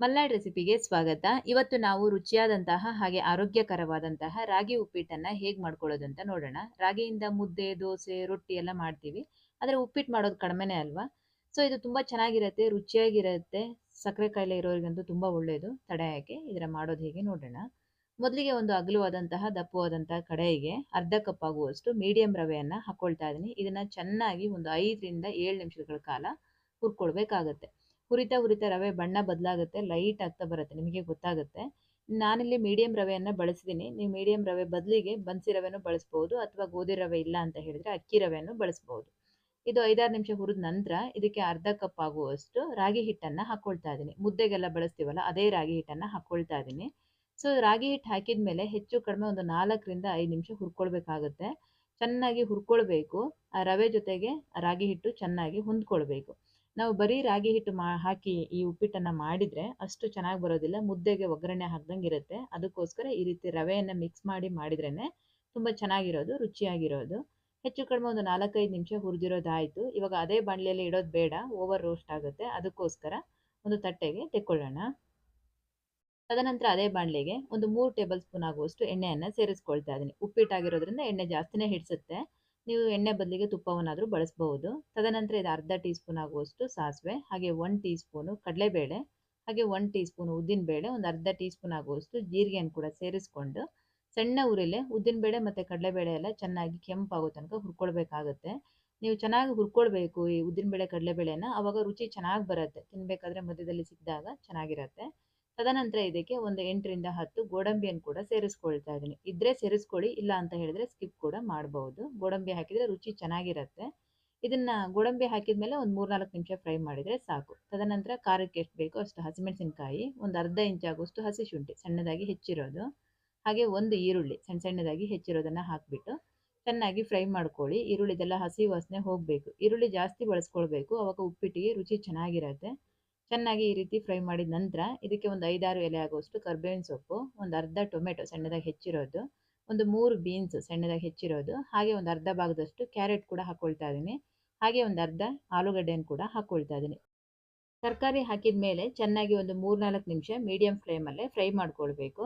ಮಲ್ನಾಡ್ ರೆಸಿಪಿಗೆ ಸ್ವಾಗತ. ಇವತ್ತು ನಾವು ರುಚಿಯಾದಂತಹ ಹಾಗೆ ಆರೋಗ್ಯಕರವಾದಂತಹ ರಾಗಿ ಉಪ್ಪಿಟ್ಟನ್ನ ಹೇಗ್ ಮಾಡ್ಕೊಳ್ಳೋದು ಅಂತ ನೋಡೋಣ. ರಾಗಿಯಿಂದ ಮುದ್ದೆ, ದೋಸೆ, ರೊಟ್ಟಿ ಎಲ್ಲ ಮಾಡ್ತೀವಿ. ಆದ್ರೆ ಉಪ್ಪಿಟ್ಟು ಮಾಡೋದು ಕಡಿಮೆನೇ ಅಲ್ವಾ? ಸೊ ಇದು ತುಂಬಾ ಚೆನ್ನಾಗಿರುತ್ತೆ, ರುಚಿಯಾಗಿರುತ್ತೆ. ಸಕ್ಕರೆ ಕಾಯಿಲೆ ಇರೋರಿಗಂತೂ ತುಂಬಾ ಒಳ್ಳೆಯದು ತಡೆ ಹಾಕಿ ಇದರ ಮಾಡೋದು ಹೇಗೆ ನೋಡೋಣ. ಮೊದಲಿಗೆ ಒಂದು ಅಗಲವಾದಂತಹ, ದಪ್ಪವಾದಂತಹ ಕಡಾಯಿಗೆ ಅರ್ಧ ಕಪ್ ಆಗುವಷ್ಟು ಮೀಡಿಯಂ ರವೆಯನ್ನ ಹಾಕೊಳ್ತಾ ಇದೀನಿ ಇದನ್ನ ಚೆನ್ನಾಗಿ ಒಂದು ಐದರಿಂದ ಏಳು ನಿಮಿಷಗಳ ಕಾಲ ಹುರ್ಕೊಳ್ಬೇಕಾಗತ್ತೆ. ಹುರಿತಾ ಹುರಿತಾ ರವೆ ಬಣ್ಣ ಬದಲಾಗುತ್ತೆ ಲೈಟ್ ಆಗ್ತಾ ಬರುತ್ತೆ, ನಿಮಗೆ ಗೊತ್ತಾಗುತ್ತೆ. ನಾನಿಲ್ಲಿ ಮೀಡಿಯಂ ರವೆಯನ್ನು ಬಳಸಿದ್ದೀನಿ ನೀವು ಮೀಡಿಯಂ ರವೆ ಬದಲಿಗೆ ಬನ್ಸಿ ರವೆನೂ ಬಳಸ್ಬೋದು ಅಥವಾ ಗೋಧಿ ರವೆ ಇಲ್ಲ ಅಂತ ಹೇಳಿದ್ರೆ ಅಕ್ಕಿ ರವೆಯನ್ನು ಬಳಸ್ಬೋದು. ಇದು ಐದಾರು ನಿಮಿಷ ಹುರಿದ ನಂತರ ಇದಕ್ಕೆ ಅರ್ಧ ಕಪ್ ಆಗುವಷ್ಟು ರಾಗಿ ಹಿಟ್ಟನ್ನ ಹಾಕ್ಕೊಳ್ತಾ ಇದ್ದೀನಿ. ಮುದ್ದೆಗೆಲ್ಲ ಬಳಸ್ತೀವಲ್ಲ, ಅದೇ ರಾಗಿ ಹಿಟ್ಟನ್ನ ಹಾಕ್ಕೊಳ್ತಾ ಇದ್ದೀನಿ. ಸೊ ರಾಗಿ ಹಿಟ್ಟು ಹಾಕಿದ ಮೇಲೆ ಹೆಚ್ಚು ಕಡಿಮೆ ಒಂದು ನಾಲ್ಕರಿಂದ ಐದು ನಿಮಿಷ ಹುರ್ಕೊಳ್ಬೇಕಾಗುತ್ತೆ. ಚೆನ್ನಾಗಿ ಹುರ್ಕೊಳ್ಬೇಕು. ಆ ರವೆ ಜೊತೆಗೆ ರಾಗಿ ಹಿಟ್ಟು ಚೆನ್ನಾಗಿ ಹೊಂದ್ಕೊಳ್ಬೇಕು. ನಾವು ಬರೀ ರಾಗಿ ಹಿಟ್ಟು ಮಾ, ಹಾಕಿ ಈ ಉಪ್ಪಿಟ್ಟನ್ನ ಮಾಡಿದ್ರೆ ಅಷ್ಟು ಚೆನ್ನಾಗಿ ಬರೋದಿಲ್ಲ. ಮುದ್ದೆಗೆ ಒಗ್ಗರಣೆ ಹಾಕ್ದಂಗೆ ಇರುತ್ತೆ. ಅದಕ್ಕೋಸ್ಕರ ಈ ರೀತಿ ರವೆಯನ್ನು ಮಿಕ್ಸ್ ಮಾಡಿ ಮಾಡಿದ್ರೇನೆ ತುಂಬ ಚೆನ್ನಾಗಿರೋದು, ರುಚಿಯಾಗಿರೋದು. ಹೆಚ್ಚು ಕಡಿಮೆ ಒಂದು ನಾಲ್ಕೈದು ನಿಮಿಷ ಹುರಿದಿರೋದಾಯಿತು. ಇವಾಗ ಅದೇ ಬಾಣಲೆಯಲ್ಲಿ ಇಡೋದು ಬೇಡ, ಓವರ್ ರೋಸ್ಟ್ ಆಗುತ್ತೆ. ಅದಕ್ಕೋಸ್ಕರ ಒಂದು ತಟ್ಟೆಗೆ ತೆಕ್ಕೊಳ್ಳೋಣ. ತದನಂತರ ಅದೇ ಬಾಣಲೆಗೆ ಒಂದು ಮೂರು ಟೇಬಲ್ ಸ್ಪೂನ್ ಆಗುವಷ್ಟು ಎಣ್ಣೆಯನ್ನು ಸೇರಿಸ್ಕೊಳ್ತಾ ಇದ್ದೀನಿ. ಉಪ್ಪಿಟ್ಟಾಗಿರೋದ್ರಿಂದ ಎಣ್ಣೆ ಜಾಸ್ತಿನೇ ಹಿಡಿಸುತ್ತೆ. ನೀವು ಎಣ್ಣೆ ಬದಲಿಗೆ ತುಪ್ಪವನ್ನಾದರೂ ಬಳಸಬಹುದು. ತದನಂತರ ಇದು ಅರ್ಧ ಟೀ ಸ್ಪೂನ್ ಆಗುವಷ್ಟು ಸಾಸಿವೆ, ಹಾಗೆ ಒನ್ ಟೀ ಸ್ಪೂನು ಕಡಲೆಬೇಳೆ, ಹಾಗೆ ಒನ್ ಟೀ ಸ್ಪೂನ್ ಉದ್ದಿನಬೇಳೆ, ಒಂದು ಅರ್ಧ ಟೀ ಸ್ಪೂನ್ ಆಗುವಷ್ಟು ಜೀರಿಗೆಯನ್ನು ಕೂಡ ಸೇರಿಸ್ಕೊಂಡು ಸಣ್ಣ ಉರಿಲೆ ಉದ್ದಿನಬೇಳೆ ಮತ್ತು ಕಡಲೆಬೇಳೆ ಎಲ್ಲ ಚೆನ್ನಾಗಿ ಕೆಂಪಾಗೋ ತನಕ ಹುರ್ಕೊಳ್ಬೇಕಾಗುತ್ತೆ. ನೀವು ಚೆನ್ನಾಗಿ ಹುರ್ಕೊಳ್ಬೇಕು ಈ ಉದ್ದಿನಬೇಳೆ, ಕಡಲೆಬೇಳೆನ, ಅವಾಗ ರುಚಿ ಚೆನ್ನಾಗಿ ಬರುತ್ತೆ. ತಿನ್ನಬೇಕಾದ್ರೆ ಮಧ್ಯದಲ್ಲಿ ಸಿಕ್ಕಿದಾಗ ಚೆನ್ನಾಗಿರುತ್ತೆ. ತದನಂತರ ಇದಕ್ಕೆ ಒಂದು ಎಂಟರಿಂದ ಹತ್ತು ಗೋಡಂಬಿಯನ್ನು ಕೂಡ ಸೇರಿಸ್ಕೊಳ್ತಾ ಇದ್ದೀನಿ. ಇದ್ರೆ ಸೇರಿಸ್ಕೊಳ್ಳಿ, ಇಲ್ಲ ಅಂತ ಹೇಳಿದ್ರೆ ಸ್ಕಿಪ್ ಕೂಡ ಮಾಡಬಹುದು ಗೋಡಂಬಿ ಹಾಕಿದ್ರೆ ರುಚಿ ಚೆನ್ನಾಗಿರುತ್ತೆ. ಇದನ್ನ ಗೋಡಂಬಿ ಹಾಕಿದ ಮೇಲೆ ಒಂದು ಮೂರ್ನಾಲ್ಕು ನಿಮಿಷ ಫ್ರೈ ಮಾಡಿದ್ರೆ ಸಾಕು. ತದನಂತರ ಖಾರಕ್ಕೆ ಎಷ್ಟು ಬೇಕೋ ಅಷ್ಟು ಹಸಿಮೆಣಸಿನಕಾಯಿ, ಒಂದು ಅರ್ಧ ಇಂಚ್ ಆಗುವಷ್ಟು ಹಸಿ ಶುಂಠಿ, ಸಣ್ಣದಾಗಿ ಹೆಚ್ಚಿರೋದು. ಹಾಗೆ ಒಂದು ಈರುಳ್ಳಿ ಸಣ್ಣ ಸಣ್ಣದಾಗಿ ಹೆಚ್ಚಿರೋದನ್ನ ಹಾಕಿಬಿಟ್ಟು ಚೆನ್ನಾಗಿ ಫ್ರೈ ಮಾಡ್ಕೊಳ್ಳಿ. ಈರುಳ್ಳಿದೆಲ್ಲ ಹಸಿ ವಾಸನೆ ಹೋಗಬೇಕು. ಈರುಳ್ಳಿ ಜಾಸ್ತಿ ಬಳಸ್ಕೊಳ್ಬೇಕು. ಅವಾಗ ಉಪ್ಪಿಟ್ಟಿಗೆ ರುಚಿ ಚೆನ್ನಾಗಿರುತ್ತೆ. ಚೆನ್ನಾಗಿ ಈ ರೀತಿ ಫ್ರೈ ಮಾಡಿದ ನಂತರ ಇದಕ್ಕೆ ಒಂದು ಐದಾರು ಎಲೆ ಆಗುವಷ್ಟು ಕರ್ಬೇವಿನ ಸೊಪ್ಪು, ಒಂದು ಅರ್ಧ ಟೊಮೆಟೊ ಸಣ್ಣದಾಗಿ ಹೆಚ್ಚಿರೋದು, ಒಂದು ಮೂರು ಬೀನ್ಸ್ ಸಣ್ಣದಾಗಿ ಹೆಚ್ಚಿರೋದು, ಹಾಗೆ ಒಂದು ಅರ್ಧ ಭಾಗದಷ್ಟು ಕ್ಯಾರೆಟ್ ಕೂಡ ಹಾಕ್ಕೊಳ್ತಾ ಇದ್ದೀನಿ. ಹಾಗೆ ಒಂದು ಅರ್ಧ ಆಲೂಗಡ್ಡೆಯನ್ನು ಕೂಡ ಹಾಕ್ಕೊಳ್ತಾ ಇದ್ದೀನಿ. ತರಕಾರಿ ಹಾಕಿದ ಮೇಲೆ ಚೆನ್ನಾಗಿ ಒಂದು ಮೂರ್ನಾಲ್ಕು ನಿಮಿಷ ಮೀಡಿಯಂ ಫ್ಲೇಮಲ್ಲೇ ಫ್ರೈ ಮಾಡ್ಕೊಳ್ಬೇಕು.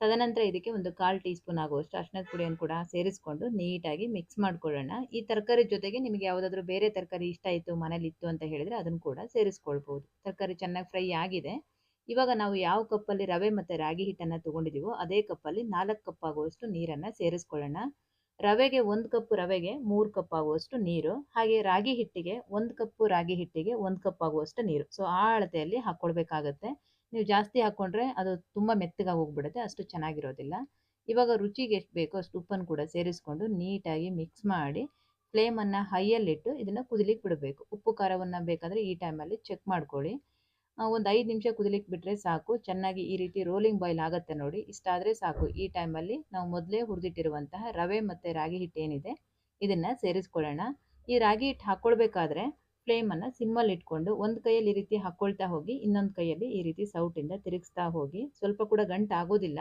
ತದನಂತರ ಇದಕ್ಕೆ ಒಂದು ಕಾಲು ಟೀ ಸ್ಪೂನ್ ಆಗುವಷ್ಟು ಅರ್ಶಿನದ ಪುಡಿಯನ್ನು ಕೂಡ ಸೇರಿಸ್ಕೊಂಡು ನೀಟಾಗಿ ಮಿಕ್ಸ್ ಮಾಡ್ಕೊಳ್ಳೋಣ. ಈ ತರಕಾರಿ ಜೊತೆಗೆ ನಿಮಗೆ ಯಾವುದಾದ್ರೂ ಬೇರೆ ತರಕಾರಿ ಇಷ್ಟ ಇತ್ತು ಮನೇಲಿ ಇತ್ತು ಅಂತ ಹೇಳಿದರೆ ಅದನ್ನು ಕೂಡ ಸೇರಿಸ್ಕೊಳ್ಬೋದು. ತರಕಾರಿ ಚೆನ್ನಾಗಿ ಫ್ರೈ ಆಗಿದೆ. ಇವಾಗ ನಾವು ಯಾವ ಕಪ್ಪಲ್ಲಿ ರವೆ ಮತ್ತು ರಾಗಿ ಹಿಟ್ಟನ್ನು ತೊಗೊಂಡಿದ್ದೀವೋ ಅದೇ ಕಪ್ಪಲ್ಲಿ ನಾಲ್ಕು ಕಪ್ ಆಗುವಷ್ಟು ನೀರನ್ನು ಸೇರಿಸ್ಕೊಳ್ಳೋಣ. ರವೆಗೆ ಒಂದು ಕಪ್ ರವೆಗೆ ಮೂರು ಕಪ್ ಆಗುವಷ್ಟು ನೀರು, ಹಾಗೆ ರಾಗಿ ಹಿಟ್ಟಿಗೆ ಒಂದು ಕಪ್ಪು ರಾಗಿ ಹಿಟ್ಟಿಗೆ ಒಂದು ಕಪ್ ಆಗುವಷ್ಟು ನೀರು. ಸೊ ಆ ಅಳತೆಯಲ್ಲಿ ಹಾಕ್ಕೊಳ್ಬೇಕಾಗತ್ತೆ. ನೀವು ಜಾಸ್ತಿ ಹಾಕ್ಕೊಂಡ್ರೆ ಅದು ತುಂಬ ಮೆತ್ತಗಾಗಿ ಹೋಗ್ಬಿಡುತ್ತೆ ಅಷ್ಟು ಚೆನ್ನಾಗಿರೋದಿಲ್ಲ. ಇವಾಗ ರುಚಿಗೆ ಎಷ್ಟು ಬೇಕೋ ಅಷ್ಟು ಉಪ್ಪನ್ನು ಕೂಡ ಸೇರಿಸ್ಕೊಂಡು ನೀಟಾಗಿ ಮಿಕ್ಸ್ ಮಾಡಿ ಫ್ಲೇಮನ್ನು ಹೈಯಲ್ಲಿಟ್ಟು ಇದನ್ನು ಕುದಿಲಿಕ್ಕೆ ಬಿಡಬೇಕು. ಉಪ್ಪು ಖಾರವನ್ನು ಬೇಕಾದರೆ ಈ ಟೈಮಲ್ಲಿ ಚೆಕ್ ಮಾಡ್ಕೊಳ್ಳಿ. ಒಂದು ಐದು ನಿಮಿಷ ಕುದಿಲಿಕ್ಕೆ ಬಿಟ್ಟರೆ ಸಾಕು. ಚೆನ್ನಾಗಿ ಈ ರೀತಿ ರೋಲಿಂಗ್ ಬಾಯ್ಲ್ ಆಗುತ್ತೆ ನೋಡಿ. ಇಷ್ಟಾದರೆ ಸಾಕು. ಈ ಟೈಮಲ್ಲಿ ನಾವು ಮೊದಲೇ ಹುರಿದಿಟ್ಟಿರುವಂತಹ ರವೆ ಮತ್ತು ರಾಗಿ ಹಿಟ್ಟು ಏನಿದೆ, ಇದನ್ನು ಸೇರಿಸ್ಕೊಳ್ಳೋಣ. ಈ ರಾಗಿ ಹಿಟ್ಟು ಹಾಕ್ಕೊಳ್ಬೇಕಾದ್ರೆ ಫ್ಲೇಮನ್ನು ಸಿಮ್ಮಲ್ಲಿ ಇಟ್ಕೊಂಡು ಒಂದು ಕೈಯಲ್ಲಿ ಈ ರೀತಿ ಹಾಕ್ಕೊಳ್ತಾ ಹೋಗಿ, ಇನ್ನೊಂದು ಕೈಯಲ್ಲಿ ಈ ರೀತಿ ಸೌಟಿಂದ ತಿರುಗಿಸ್ತಾ ಹೋಗಿ, ಸ್ವಲ್ಪ ಕೂಡ ಗಂಟು ಆಗೋದಿಲ್ಲ.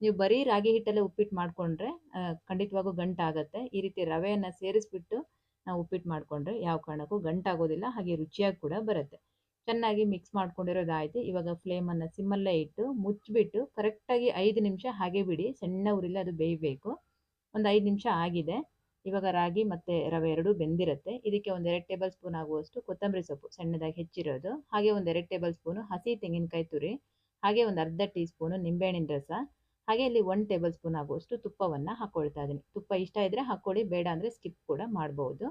ನೀವು ಬರೀ ರಾಗಿ ಹಿಟ್ಟಲ್ಲೇ ಉಪ್ಪಿಟ್ಟು ಮಾಡಿಕೊಂಡ್ರೆ ಖಂಡಿತವಾಗೂ ಗಂಟು ಆಗುತ್ತೆ. ಈ ರೀತಿ ರವೆಯನ್ನು ಸೇರಿಸ್ಬಿಟ್ಟು ನಾವು ಉಪ್ಪಿಟ್ಟು ಮಾಡಿಕೊಂಡ್ರೆ ಯಾವ ಕಾರಣಕ್ಕೂ ಗಂಟಾಗೋದಿಲ್ಲ ಹಾಗೆ ರುಚಿಯಾಗಿ ಕೂಡ ಬರುತ್ತೆ. ಚೆನ್ನಾಗಿ ಮಿಕ್ಸ್ ಮಾಡ್ಕೊಂಡಿರೋದಾಯಿತು. ಇವಾಗ ಫ್ಲೇಮನ್ನು ಸಿಮ್ಮಲ್ಲೇ ಇಟ್ಟು ಮುಚ್ಚಿಬಿಟ್ಟು ಕರೆಕ್ಟಾಗಿ ಐದು ನಿಮಿಷ ಹಾಗೆ ಬಿಡಿ, ಸಣ್ಣ ಉರಿಲಿ ಅದು ಬೇಯಬೇಕು. ಒಂದು ಐದು ನಿಮಿಷ ಆಗಿದೆ. ಇವಾಗ ರಾಗಿ ಮತ್ತು ರವೆ ಎರಡೂ ಬೆಂದಿರುತ್ತೆ. ಇದಕ್ಕೆ ಒಂದು ಎರಡು ಟೇಬಲ್ ಸ್ಪೂನ್ ಆಗುವಷ್ಟು ಕೊತ್ತಂಬರಿ ಸೊಪ್ಪು, ಸಣ್ಣದಾಗಿ ಹೆಚ್ಚಿರೋದು. ಹಾಗೆ ಒಂದು ಎರಡು ಟೇಬಲ್ ಸ್ಪೂನು ಹಸಿ ತೆಂಗಿನಕಾಯಿ ತುರಿ, ಹಾಗೆ ಒಂದು ಅರ್ಧ ಟೀ ಸ್ಪೂನು ನಿಂಬೆಹಣ್ಣಿನ ರಸ, ಹಾಗೆ ಇಲ್ಲಿ ಒನ್ ಟೇಬಲ್ ಸ್ಪೂನ್ ಆಗುವಷ್ಟು ತುಪ್ಪವನ್ನು ಹಾಕ್ಕೊಳ್ತಾ ಇದ್ದೀನಿ ತುಪ್ಪ ಇಷ್ಟ ಇದ್ದರೆ ಹಾಕ್ಕೊಳ್ಳಿ ಬೇಡ ಅಂದರೆ ಸ್ಕಿಪ್ ಕೂಡ ಮಾಡ್ಬೋದು.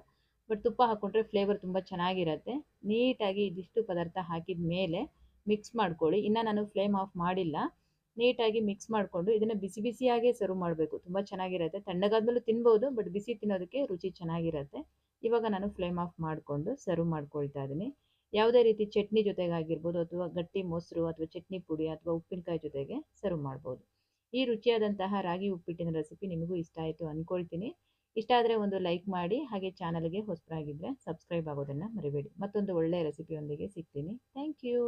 ಬಟ್ ತುಪ್ಪ ಹಾಕ್ಕೊಂಡ್ರೆ ಫ್ಲೇವರ್ ತುಂಬ ಚೆನ್ನಾಗಿರುತ್ತೆ. ನೀಟಾಗಿ ಇದಿಷ್ಟು ಪದಾರ್ಥ ಹಾಕಿದ ಮೇಲೆ ಮಿಕ್ಸ್ ಮಾಡ್ಕೊಳ್ಳಿ. ಇನ್ನು ನಾನು ಫ್ಲೇಮ್ ಆಫ್ ಮಾಡಿಲ್ಲ. ನೀಟಾಗಿ ಮಿಕ್ಸ್ ಮಾಡಿಕೊಂಡು ಇದನ್ನು ಬಿಸಿ ಬಿಸಿಯಾಗೇ ಸರ್ವ್ ಮಾಡಬೇಕು. ತುಂಬ ಚೆನ್ನಾಗಿರುತ್ತೆ. ತಣ್ಣಗಾದ್ಮೇಲೂ ತಿನ್ಬೋದು ಬಟ್ ಬಿಸಿ ತಿನ್ನೋದಕ್ಕೆ ರುಚಿ ಚೆನ್ನಾಗಿರುತ್ತೆ. ಇವಾಗ ನಾನು ಫ್ಲೇಮ್ ಆಫ್ ಮಾಡಿಕೊಂಡು ಸರ್ವ್ ಮಾಡ್ಕೊಳ್ತಾ ಇದ್ದೀನಿ. ಯಾವುದೇ ರೀತಿ ಚಟ್ನಿ ಜೊತೆಗಾಗಿರ್ಬೋದು ಅಥವಾ ಗಟ್ಟಿ ಮೊಸರು, ಅಥವಾ ಚಟ್ನಿ ಪುಡಿ, ಅಥವಾ ಉಪ್ಪಿನಕಾಯಿ ಜೊತೆಗೆ ಸರ್ವ್ ಮಾಡ್ಬೋದು. ಈ ರುಚಿಯಾದಂತಹ ರಾಗಿ ಉಪ್ಪಿಟ್ಟಿನ ರೆಸಿಪಿ ನಿಮಗೂ ಇಷ್ಟ ಆಯಿತು ಅಂದ್ಕೊಳ್ತೀನಿ ಇಷ್ಟ ಆದರೆ ಒಂದು ಲೈಕ್ ಮಾಡಿ, ಹಾಗೆ ಚಾನಲ್ಗೆ ಹೊಸಬರಾಗಿದ್ದರೆ ಸಬ್ಸ್ಕ್ರೈಬ್ ಆಗೋದನ್ನು ಮರಿಬೇಡಿ. ಮತ್ತೊಂದು ಒಳ್ಳೆಯ ರೆಸಿಪಿಯೊಂದಿಗೆ ಸಿಗ್ತೀನಿ. Thank you